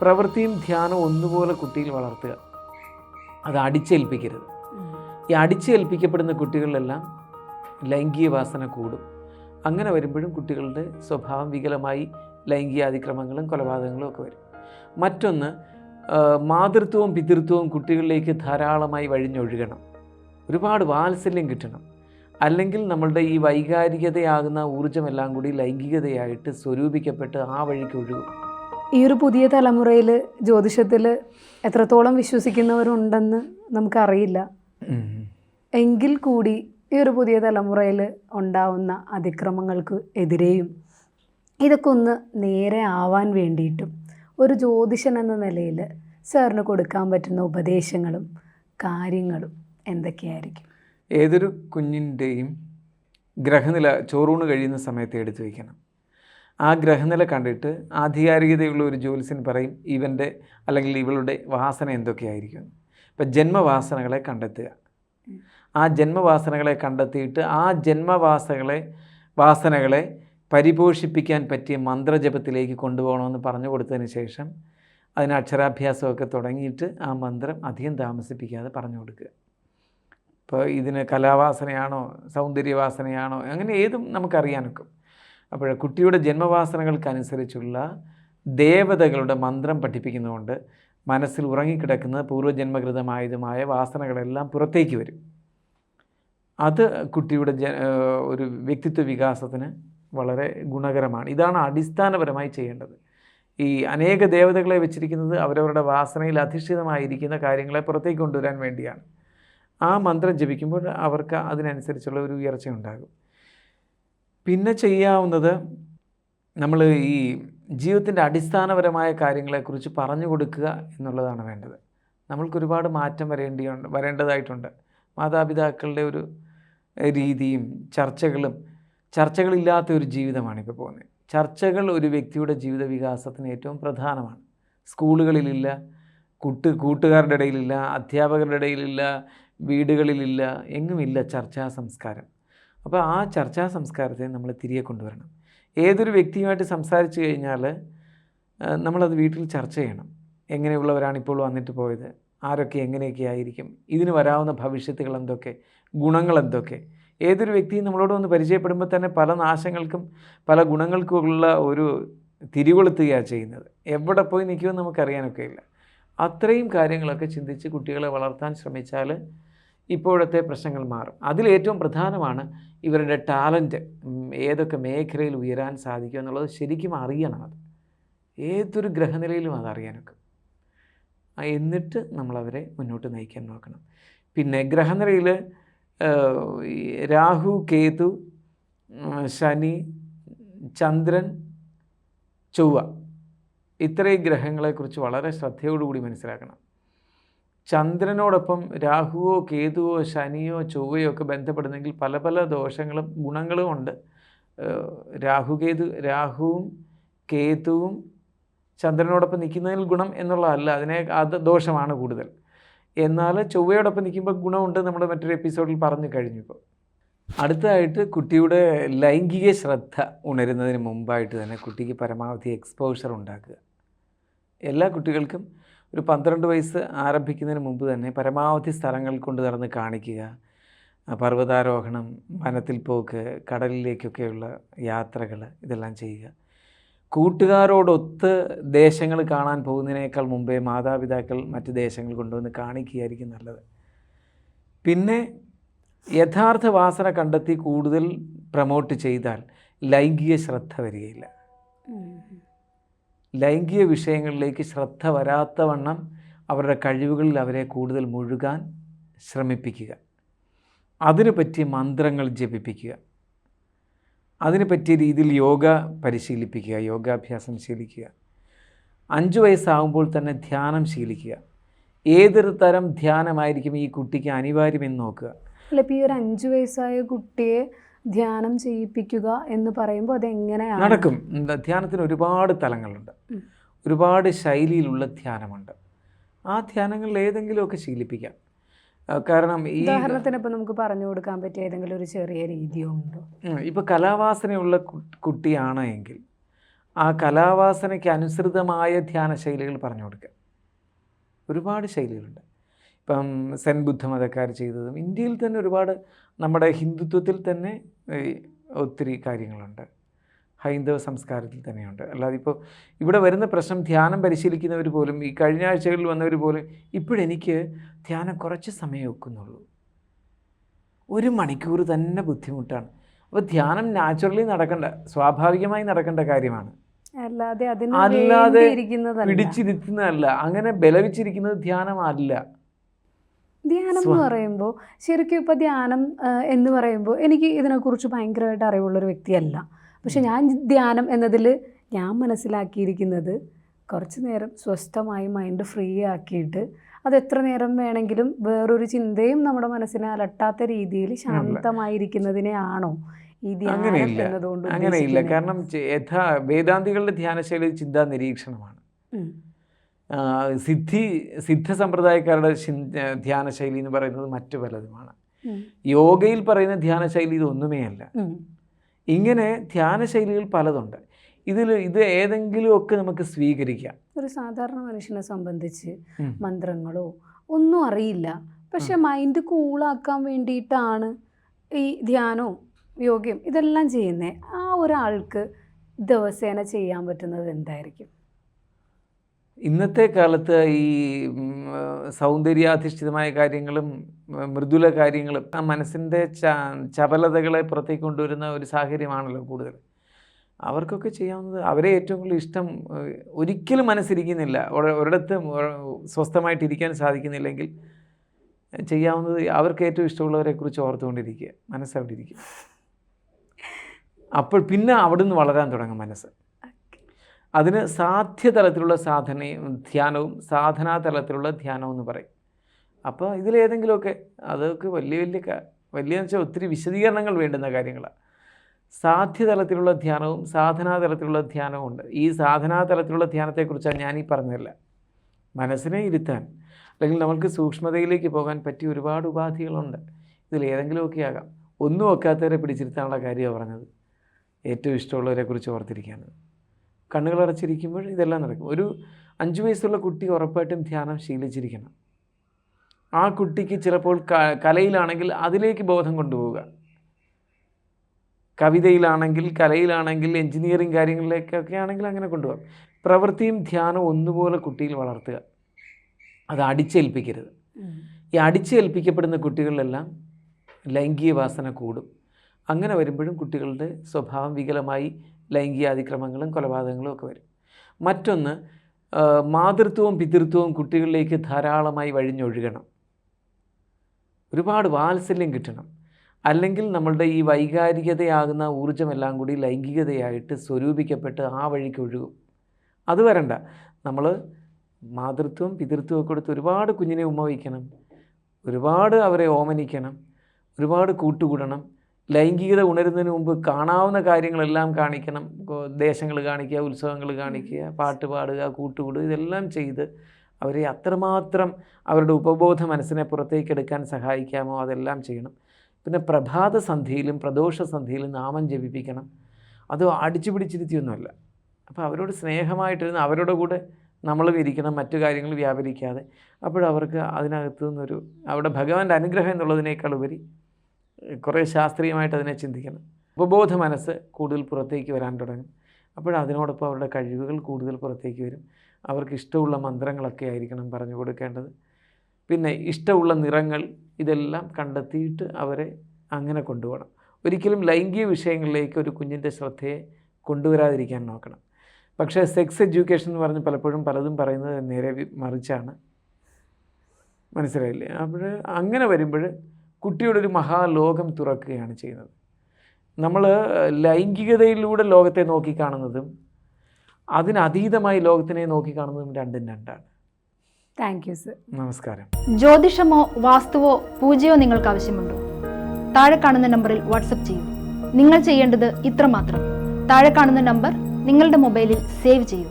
പ്രവൃത്തിയും ധ്യാനവും ഒന്നുപോലെ കുട്ടിയിൽ വളർത്തുക. അത് അടിച്ചേൽപ്പിക്കരുത്. ഈ അടിച്ചേൽപ്പിക്കപ്പെടുന്ന കുട്ടികളിലെല്ലാം ലൈംഗിക വാസന കൂടും. അങ്ങനെ വരുമ്പോഴും കുട്ടികളുടെ സ്വഭാവം വികലമായി ലൈംഗിക അതിക്രമങ്ങളും കൊലപാതകങ്ങളും ഒക്കെ വരും. മറ്റൊന്ന് മാതൃത്വവും പിതൃത്വവും കുട്ടികളിലേക്ക് ധാരാളമായി വഴിഞ്ഞൊഴുകണം. ഒരുപാട് വാത്സല്യം കിട്ടണം. അല്ലെങ്കിൽ നമ്മളുടെ ഈ വൈകാരികതയാകുന്ന ഊർജമെല്ലാം കൂടി ലൈംഗികതയായിട്ട് സ്വരൂപിക്കപ്പെട്ട് ആ വഴിക്ക് ഒഴുകും. ഈ ഒരു പുതിയ തലമുറയിൽ ജ്യോതിഷത്തിൽ എത്രത്തോളം വിശ്വസിക്കുന്നവരുണ്ടെന്ന് നമുക്കറിയില്ല. എങ്കിൽ കൂടി ഈ ഒരു പുതിയ തലമുറയിൽ ഉണ്ടാവുന്ന അതിക്രമങ്ങൾക്ക് എതിരെയും ഇതൊക്കെ ഒന്ന് നേരെ ആവാൻ വേണ്ടിയിട്ടും ഒരു ജ്യോതിഷൻ എന്ന നിലയിൽ സാറിന് കൊടുക്കാൻ പറ്റുന്ന ഉപദേശങ്ങളും കാര്യങ്ങളും എന്തൊക്കെയായിരിക്കും? ഏതൊരു കുഞ്ഞിന്റെയും ഗ്രഹനില ചോറൂണ് കഴിയുന്ന സമയത്ത് എടുത്തു വയ്ക്കണം ആ ഗ്രഹനില കണ്ടിട്ട് ആധികാരികതയുള്ള ഒരു ജ്യോത്സ്യൻ പറയും ഇവന്റെ അല്ലെങ്കിൽ ഇവളുടെ വാസന എന്തൊക്കെയായിരിക്കും? ഇപ്പം ജന്മവാസനകളെ കണ്ടെത്തുക. ആ ജന്മവാസനകളെ കണ്ടെത്തിയിട്ട് ആ ജന്മവാസകളെ വാസനകളെ പരിപോഷിപ്പിക്കാൻ പറ്റിയ മന്ത്രജപത്തിലേക്ക് കൊണ്ടുപോകണമെന്ന് പറഞ്ഞു കൊടുത്തതിന് ശേഷം അതിന് അക്ഷരാഭ്യാസമൊക്കെ തുടങ്ങിയിട്ട് ആ മന്ത്രം അധികം താമസിപ്പിക്കാതെ പറഞ്ഞു കൊടുക്കുക. ഇപ്പോൾ ഇതിന് കലാവാസനയാണോ സൗന്ദര്യവാസനയാണോ അങ്ങനെ ഏതും നമുക്കറിയാനൊക്കും. അപ്പോൾ കുട്ടിയുടെ ജന്മവാസനകൾക്കനുസരിച്ചുള്ള ദേവതകളുടെ മന്ത്രം പഠിപ്പിക്കുന്നതുകൊണ്ട് മനസ്സിൽ ഉറങ്ങിക്കിടക്കുന്ന പൂർവജന്മകൃതമായതുമായ വാസനകളെല്ലാം പുറത്തേക്ക് വരും. അത് കുട്ടിയുടെ ജ ഒരു വ്യക്തിത്വ വികാസത്തിന് വളരെ ഗുണകരമാണ്. ഇതാണ് അടിസ്ഥാനപരമായി ചെയ്യേണ്ടത്. ഈ അനേക ദേവതകളെ വെച്ചിരിക്കുന്നത് അവരവരുടെ വാസനയിൽ അധിഷ്ഠിതമായിരിക്കുന്ന കാര്യങ്ങളെ പുറത്തേക്ക് കൊണ്ടുവരാൻ വേണ്ടിയാണ്. ആ മന്ത്രം ജപിക്കുമ്പോൾ അവർക്ക് അതിനനുസരിച്ചുള്ള ഒരു ഉയർച്ച ഉണ്ടാകും പിന്നെ ചെയ്യാവുന്നത് നമ്മൾ ഈ ജീവിതത്തിന്റെ അടിസ്ഥാനപരമായ കാര്യങ്ങളെക്കുറിച്ച് പറഞ്ഞു കൊടുക്കുക എന്നുള്ളതാണ് വേണ്ടത്. നമ്മൾക്കൊരുപാട് മാറ്റം വരേണ്ടിയുണ്ട് വരേണ്ടതായിട്ടുണ്ട്. മാതാപിതാക്കളുടെ ഒരു രീതിയും ചർച്ചകളും ചർച്ചകളില്ലാത്ത ഒരു ജീവിതമാണ് ഇപ്പോൾ പോകുന്നത്. ചർച്ചകൾ ഒരു വ്യക്തിയുടെ ജീവിത വികാസത്തിന് ഏറ്റവും പ്രധാനമാണ്. സ്കൂളുകളിലില്ല കൂട്ട് കൂട്ടുകാരുടെ ഇടയിലില്ല അധ്യാപകരുടെ ഇടയിലില്ല വീടുകളിലില്ല എങ്ങുമില്ല ചർച്ചാ സംസ്കാരം. അപ്പോൾ ആ ചർച്ചാ സംസ്കാരത്തെ നമ്മൾ തിരികെ കൊണ്ടുവരണം. ഏതൊരു വ്യക്തിയുമായിട്ട് സംസാരിച്ചു കഴിഞ്ഞാൽ നമ്മളത് വീട്ടിൽ ചർച്ച ചെയ്യണം. എങ്ങനെയുള്ളവരാണ് ഇപ്പോൾ വന്നിട്ട് പോയത്? ആരൊക്കെ എങ്ങനെയൊക്കെ ആയിരിക്കും? ഇതിന് വരാവുന്ന ഭവിഷ്യത്തുകൾ എന്തൊക്കെ? ഗുണങ്ങൾ എന്തൊക്കെ? ഏതൊരു വ്യക്തിയും നമ്മളോട് ഒന്ന് പരിചയപ്പെടുമ്പോൾ തന്നെ പല നാശങ്ങൾക്കും പല ഗുണങ്ങൾക്കുമുള്ള ഒരു തിരികൊളുത്തുകയാണ് ചെയ്യുന്നത്. എവിടെ പോയി നിൽക്കുമെന്ന് നമുക്കറിയാനൊക്കെ ഇല്ല. അത്രയും കാര്യങ്ങളൊക്കെ ചിന്തിച്ച് കുട്ടികളെ വളർത്താൻ ശ്രമിച്ചാൽ ഇപ്പോഴത്തെ പ്രശ്നങ്ങൾ മാറും. അതിലേറ്റവും പ്രധാനമാണ് ഇവരുടെ ടാലന്റ് ഏതൊക്കെ മേഖലയിൽ ഉയരാൻ സാധിക്കും എന്നുള്ളത് ശരിക്കും അറിയണം അത്. ഏതൊരു ഗ്രഹനിലയിലും അതറിയാനൊക്കെ എന്നിട്ട് നമ്മളവരെ മുന്നോട്ട് നയിക്കാൻ നോക്കണം. പിന്നെ ഗ്രഹനിലയിൽ രാഹു കേതു ശനി ചന്ദ്രൻ ചൊവ്വ ഇത്രയും ഗ്രഹങ്ങളെക്കുറിച്ച് വളരെ ശ്രദ്ധയോടുകൂടി മനസ്സിലാക്കണം. ചന്ദ്രനോടൊപ്പം രാഹുവോ കേതുവോ ശനിയോ ചൊവ്വയോ ഒക്കെ ബന്ധപ്പെടുന്നെങ്കിൽ പല പല ദോഷങ്ങളും ഗുണങ്ങളും ഉണ്ട്. രാഹുകേതു രാഹുവും കേതുവും ചന്ദ്രനോടൊപ്പം നിൽക്കുന്നതിൽ ഗുണം എന്നുള്ളതല്ല അതിനെ അത് ദോഷമാണ് കൂടുതൽ. എന്നാൽ ചൊവ്വയോടൊപ്പം നിൽക്കുമ്പോൾ ഗുണമുണ്ട് നമ്മൾ മറ്റൊരു എപ്പിസോഡിൽ പറഞ്ഞു കഴിഞ്ഞു ഇപ്പോൾ. അടുത്തതായിട്ട് കുട്ടിയുടെ ലൈംഗിക ശ്രദ്ധ ഉണരുന്നതിന് മുമ്പായിട്ട് തന്നെ കുട്ടിക്ക് പരമാവധി എക്സ്പോഷർ ഉണ്ടാക്കുക. എല്ലാ കുട്ടികൾക്കും ഒരു പന്ത്രണ്ട് വയസ്സ് ആരംഭിക്കുന്നതിന് മുമ്പ് തന്നെ പരമാവധി സ്ഥലങ്ങൾ കൊണ്ട് നടന്ന് കാണിക്കുക. പർവതാരോഹണം വനത്തിൽ പോക്ക് കടലിലേക്കൊക്കെയുള്ള യാത്രകൾ ഇതെല്ലാം ചെയ്യുക. കൂട്ടുകാരോടൊത്ത് ദേശങ്ങൾ കാണാൻ പോകുന്നതിനേക്കാൾ മുമ്പേ മാതാപിതാക്കൾ മറ്റ് ദേശങ്ങൾ കൊണ്ടുവന്ന് കാണിക്കുകയായിരിക്കും നല്ലത്. പിന്നെ യഥാർത്ഥ വാസന കണ്ടെത്തി കൂടുതൽ പ്രമോട്ട് ചെയ്താൽ ലൈംഗിക ശ്രദ്ധ വരികയില്ല. ലൈംഗിക വിഷയങ്ങളിലേക്ക് ശ്രദ്ധ വരാത്തവണ്ണം അവരുടെ കഴിവുകളിൽ അവരെ കൂടുതൽ മുഴുകാൻ ശ്രമിപ്പിക്കുക. അതിനു പറ്റിയ മന്ത്രങ്ങൾ ജപിപ്പിക്കുക. അതിനു പറ്റിയ രീതിയിൽ യോഗ പരിശീലിപ്പിക്കുക യോഗാഭ്യാസം ശീലിക്കുക. അഞ്ച് വയസ്സാകുമ്പോൾ തന്നെ ധ്യാനം ശീലിക്കുക. ഏതൊരു തരം ധ്യാനമായിരിക്കും ഈ കുട്ടിക്ക് അനിവാര്യമെന്ന് നോക്കുക. അല്ല ഇപ്പോൾ ഈ ഒരു അഞ്ചു വയസ്സായ കുട്ടിയെ ധ്യാനം ചെയ്യിപ്പിക്കുക എന്ന് പറയുമ്പോൾ അത് അതെങ്ങനെയാണ്? നടക്കും. ധ്യാനത്തിന് ഒരുപാട് തലങ്ങളുണ്ട്. ഒരുപാട് ശൈലിയിലുള്ള ധ്യാനമുണ്ട്. ആ ധ്യാനങ്ങളിൽ ഏതെങ്കിലുമൊക്കെ ശീലിപ്പിക്കാം. കാരണം ഈ ഉദാഹരണത്തിന് ഇപ്പം നമുക്ക് പറഞ്ഞു കൊടുക്കാൻ പറ്റിയ ഏതെങ്കിലും ഒരു ചെറിയ രീതിയോ ഉണ്ടോ ഇപ്പോൾ കലാവാസനയുള്ള കുട്ടിയാണ് എങ്കിൽ ആ കലാവാസനയ്ക്ക് അനുസൃതമായ ധ്യാന ശൈലികൾ പറഞ്ഞു കൊടുക്കുക ഒരുപാട് ശൈലികളുണ്ട്. ഇപ്പം സെൻ ബുദ്ധമതക്കാർ ചെയ്തതും ഇന്ത്യയിൽ തന്നെ ഒരുപാട് നമ്മുടെ ഹിന്ദുത്വത്തിൽ തന്നെ ഒത്തിരി കാര്യങ്ങളുണ്ട്. ഹൈന്ദവ സംസ്കാരത്തിൽ തന്നെയുണ്ട്. അല്ലാതെ ഇപ്പോൾ ഇവിടെ വരുന്ന പ്രശ്നം ധ്യാനം പരിശീലിക്കുന്നവർ പോലും ഈ കഴിഞ്ഞ ആഴ്ചകളിൽ വന്നവർ പോലും ഇപ്പോഴെനിക്ക് ധ്യാനം കുറച്ച് സമയം വെക്കുന്നുള്ളൂ ഒരു മണിക്കൂർ തന്നെ ബുദ്ധിമുട്ടാണ്. അപ്പോൾ ധ്യാനം നാച്ചുറലി നടക്കേണ്ട സ്വാഭാവികമായി നടക്കേണ്ട കാര്യമാണ്. അല്ലാതെ പിടിച്ചിരുത്തുന്നതല്ല. അങ്ങനെ ബലവിച്ചിരിക്കുന്നത് ധ്യാനമല്ല. ധ്യാനം എന്ന് പറയുമ്പോൾ ശരിക്കും ഇപ്പോൾ ധ്യാനം എന്ന് പറയുമ്പോൾ എനിക്ക് ഇതിനെക്കുറിച്ച് ഭയങ്കരമായിട്ട് അറിവുള്ളൊരു വ്യക്തിയല്ല. പക്ഷെ ഞാൻ ധ്യാനം എന്നതിൽ ഞാൻ മനസ്സിലാക്കിയിരിക്കുന്നത് കുറച്ച് നേരം സ്വസ്ഥമായി മൈൻഡ് ഫ്രീ ആക്കിയിട്ട് അത് എത്ര നേരം വേണമെങ്കിലും വേറൊരു ചിന്തയും നമ്മുടെ മനസ്സിനെ അലട്ടാത്ത രീതിയിൽ ശാന്തമായിരിക്കുന്നതിനെയാണോ ഈ ധ്യാനം അങ്ങനെയില്ല. എന്നതുകൊണ്ട് അങ്ങനെയില്ല. ഉദ്ദേശിക്കുന്നത്? കാരണം യഥാ വേദാന്തികളുടെ ധ്യാനശൈലി ചിന്താ നിരീക്ഷണമാണ് സിദ്ധി സിദ്ധ സമ്പ്രദായക്കാരുടെ ധ്യാന ധ്യാനശൈലി എന്ന് പറയുന്നത് മറ്റു പലതുമാണ്. യോഗയിൽ പറയുന്ന ധ്യാന ധ്യാനശൈലി ഇതൊന്നുമേ അല്ല. ഇങ്ങനെ ധ്യാന ശൈലികൾ പലതുണ്ട്. ഇതിൽ ഇത് ഏതെങ്കിലുമൊക്കെ നമുക്ക് സ്വീകരിക്കാം. ഒരു സാധാരണ മനുഷ്യനെ സംബന്ധിച്ച് മന്ത്രങ്ങളോ ഒന്നും അറിയില്ല. പക്ഷെ മൈൻഡ് കൂളാക്കാൻ വേണ്ടിയിട്ടാണ് ഈ ധ്യാനവും യോഗയും ഇതെല്ലാം ചെയ്യുന്നത്. ആ ഒരാൾക്ക് ദിവസേന ചെയ്യാൻ പറ്റുന്നത് എന്തായിരിക്കും? ഇന്നത്തെ കാലത്ത് ഈ സൗന്ദര്യാധിഷ്ഠിതമായ കാര്യങ്ങളും മൃദുല കാര്യങ്ങളും ആ മനസ്സിന്റെ ചപലതകളെ പുറത്തേക്ക് കൊണ്ടുവരുന്ന ഒരു സാഹചര്യമാണല്ലോ കൂടുതൽ. അവർക്കൊക്കെ ചെയ്യാവുന്നത് അവരെ ഏറ്റവും കൂടുതൽ ഇഷ്ടം ഒരിക്കലും മനസ്സിരിക്കുന്നില്ല. ഒരിടത്ത് സ്വസ്ഥമായിട്ടിരിക്കാൻ സാധിക്കുന്നില്ലെങ്കിൽ ചെയ്യാവുന്നത് അവർക്ക് ഏറ്റവും ഇഷ്ടമുള്ളവരെ കുറിച്ച് ഓർത്തുകൊണ്ടിരിക്കുക മനസ്സവിടെ ഇരിക്കുക അപ്പോൾ പിന്നെ അവിടുന്ന് വളരാൻ തുടങ്ങും മനസ്സ്. അതിന് സാധ്യതലത്തിലുള്ള സാധനയും ധ്യാനവും സാധനാ തലത്തിലുള്ള ധ്യാനവും എന്ന് പറയും. അപ്പോൾ ഇതിലേതെങ്കിലുമൊക്കെ അതൊക്കെ വലിയ വലിയ വലിയ വെച്ചാൽ ഒത്തിരി വിശദീകരണങ്ങൾ വേണ്ടുന്ന കാര്യങ്ങളാണ് സാധ്യതലത്തിലുള്ള ധ്യാനവും സാധനാ തലത്തിലുള്ള ധ്യാനവും ഉണ്ട്. ഈ സാധനാ തലത്തിലുള്ള ധ്യാനത്തെക്കുറിച്ചാണ് ഞാനീ പറഞ്ഞില്ല മനസ്സിനെ ഇരുത്താൻ അല്ലെങ്കിൽ നമുക്ക് സൂക്ഷ്മതയിലേക്ക് പോകാൻ പറ്റിയ ഒരുപാട് ഉപാധികളുണ്ട്. ഇതിൽ ഏതെങ്കിലുമൊക്കെ ആകാം. ഒന്നും ഒക്കാത്തവരെ പിടിച്ചിരുത്താനുള്ള കാര്യമാണ് പറഞ്ഞത്. ഏറ്റവും ഇഷ്ടമുള്ളവരെക്കുറിച്ച് ഓർത്തിരിക്കാനത് കണ്ണുകൾ അടച്ചിരിക്കുമ്പോൾ ഇതെല്ലാം നടക്കും. ഒരു അഞ്ചു വയസ്സുള്ള കുട്ടി ഉറപ്പായിട്ടും ധ്യാനം ശീലിച്ചിരിക്കണം. ആ കുട്ടിക്ക് ചിലപ്പോൾ കലയിലാണെങ്കിൽ അതിലേക്ക് ബോധം കൊണ്ടുപോവുക. കവിതയിലാണെങ്കിൽ കലയിലാണെങ്കിൽ എൻജിനീയറിങ് കാര്യങ്ങളിലേക്കൊക്കെ ആണെങ്കിൽ അങ്ങനെ കൊണ്ടുപോകാം. പ്രവൃത്തിയും ധ്യാനവും ഒന്നുപോലെ കുട്ടിയിൽ വളർത്തുക. അത് അടിച്ചേൽപ്പിക്കരുത്. ഈ അടിച്ചേൽപ്പിക്കപ്പെടുന്ന കുട്ടികളിലെല്ലാം ലൈംഗിക വാസന കൂടും. അങ്ങനെ വരുമ്പോഴും കുട്ടികളുടെ സ്വഭാവം വികലമായി ലൈംഗിക അതിക്രമങ്ങളും കൊലപാതകങ്ങളും ഒക്കെ വരും. മറ്റൊന്ന് മാതൃത്വവും പിതൃത്വവും കുട്ടികളിലേക്ക് ധാരാളമായി വഴിഞ്ഞൊഴുകണം. ഒരുപാട് വാത്സല്യം കിട്ടണം. അല്ലെങ്കിൽ നമ്മളുടെ ഈ വൈകാരികതയാകുന്ന ഊർജമെല്ലാം കൂടി ലൈംഗികതയായിട്ട് സ്വരൂപിക്കപ്പെട്ട് ആ വഴിക്ക് ഒഴുകും. അത് വരണ്ട. നമ്മൾ മാതൃത്വം പിതൃത്വവും ഒക്കെ കൊടുത്ത് ഒരുപാട് കുഞ്ഞിനെ ഉമ്മ വയ്ക്കണം. ഒരുപാട് അവരെ ഓമനിക്കണം. ഒരുപാട് കൂട്ടുകൂടണം. ലൈംഗികത ഉണരുന്നതിന് മുമ്പ് കാണാവുന്ന കാര്യങ്ങളെല്ലാം കാണിക്കണം. ദേശങ്ങൾ കാണിക്കുക ഉത്സവങ്ങൾ കാണിക്കുക പാട്ട് പാടുക കൂട്ടുകൂടുക ഇതെല്ലാം ചെയ്ത് അവരെ അത്രമാത്രം അവരുടെ ഉപബോധ മനസ്സിനെ പുറത്തേക്ക് എടുക്കാൻ സഹായിക്കാമോ അതെല്ലാം ചെയ്യണം. പിന്നെ പ്രഭാത സന്ധിയിലും പ്രദോഷ സന്ധിയിലും നാമം ജപിപ്പിക്കണം. അത് അടിച്ചു പിടിച്ചിരുത്തിയൊന്നുമല്ല. അപ്പോൾ അവരോട് സ്നേഹമായിട്ടിരുന്ന് അവരുടെ കൂടെ നമ്മളും ഇരിക്കണം മറ്റു കാര്യങ്ങൾ വ്യാപരിക്കാതെ. അപ്പോഴവർക്ക് അതിനകത്തു നിന്നൊരു അവിടെ ഭഗവാന്റെ അനുഗ്രഹം എന്നുള്ളതിനേക്കാൾ ഉപരി കുറേ ശാസ്ത്രീയമായിട്ട് അതിനെ ചിന്തിക്കണം. ഉപബോധ മനസ്സ് കൂടുതൽ പുറത്തേക്ക് വരാൻ തുടങ്ങും. അപ്പോഴതിനോടൊപ്പം അവരുടെ കഴിവുകൾ കൂടുതൽ പുറത്തേക്ക് വരും. അവർക്ക് ഇഷ്ടമുള്ള മന്ത്രങ്ങളൊക്കെ ആയിരിക്കണം പറഞ്ഞു കൊടുക്കേണ്ടത്. പിന്നെ ഇഷ്ടമുള്ള നിറങ്ങൾ ഇതെല്ലാം കണ്ടെത്തിയിട്ട് അവരെ അങ്ങനെ കൊണ്ടുപോകണം. ഒരിക്കലും ലൈംഗിക വിഷയങ്ങളിലേക്ക് ഒരു കുഞ്ഞിന്റെ ശ്രദ്ധയെ കൊണ്ടുവരാതിരിക്കാൻ നോക്കണം. പക്ഷേ സെക്സ് എഡ്യൂക്കേഷൻ എന്ന് പറഞ്ഞ് പലപ്പോഴും പലതും പറയുന്നത് നേരെ മറിച്ചാണ്. മനസ്സിലായില്ലേ? അപ്പോൾ അങ്ങനെ വരുമ്പോൾ കുട്ടിയുടെ ഒരു മഹാലോകം തുറക്കുകയാണ് ചെയ്യുന്നത്. നമ്മൾ ലൈംഗികതയിലൂടെ ലോകത്തെ നോക്കിക്കാണുന്നതും അതിനതീതമായി ലോകത്തിനെ നോക്കിക്കാണുന്നതും രണ്ടും രണ്ടാണ്. താങ്ക് യു സർ നമസ്കാരം. ജ്യോതിഷമോ വാസ്തുവോ പൂജയോ നിങ്ങൾക്ക് ആവശ്യമുണ്ടോ? താഴെ കാണുന്ന നമ്പറിൽ വാട്സപ്പ് ചെയ്യൂ. നിങ്ങൾ ചെയ്യേണ്ടത് ഇത്രമാത്രം താഴെ കാണുന്ന നമ്പർ നിങ്ങളുടെ മൊബൈലിൽ സേവ് ചെയ്യൂ.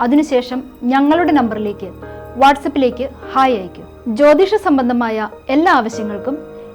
അതിനുശേഷം ഞങ്ങളുടെ നമ്പറിലേക്ക് വാട്സപ്പിലേക്ക് ഹായ് അയയ്ക്കൂ. ജ്യോതിഷ സംബന്ധമായ എല്ലാ ആവശ്യങ്ങൾക്കും